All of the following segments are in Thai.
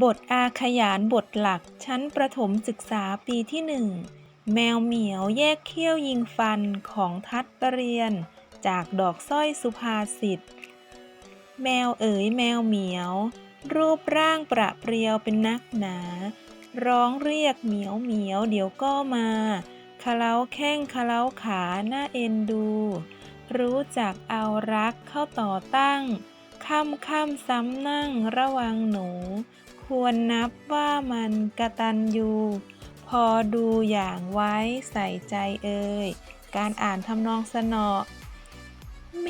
บทอาขยานบทหลักชั้นประถมศึกษาปีที่หนึ่งแมวเหมียวแยกเขี้ยวยิงฟันของทัดประเรียน จากดอกสร้อยสุภาษิตแมวเอ๋ยแมวเหมียว รูปร่างประเปรียวเป็นนักหนา ร้องเรียกเหมียวเหมียวเดี๋ยวก็มาคาเล้าแข้งคาเล้าขาหน้าเอ็นดู รู้จักเอารักเข้าต่อตั้งค่ำค่ำซ้ำนั่งระวังหนู ควรนับว่ามันกระตันยูพอดูอย่างไว้ใส่ใจเอ่ยการอ่านทำนองสนอ แม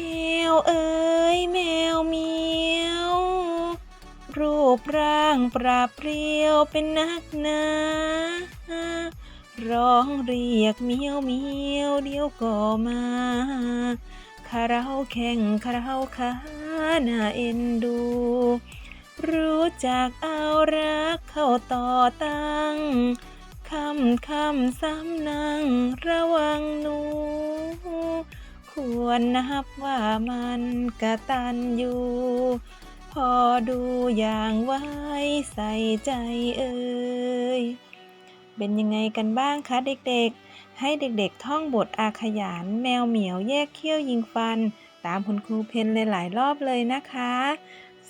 วเอ๋ยแมวเมียวรูปร่างปราเปรียวเป็นนักหนาร้องเรียกเมียวเมียวเดี๋ยวก็มาคาราแข่งคาราขาน่าเอ็นดู รู้จักเอารักเข้าต่อตั้งคำคำซ้ำนั่งระวังหนู ควรนับว่ามันกระตันอยู่ พอดูอย่างไว้ใส่ใจเอ่ยเป็นยังไงกันบ้างคะเด็กๆ ให้เด็กๆท่องบทอาขยานแมวเหมียวแยกเขี้ยวยิงฟัน ตามคุณครูเพนหลายๆรอบเลยนะคะ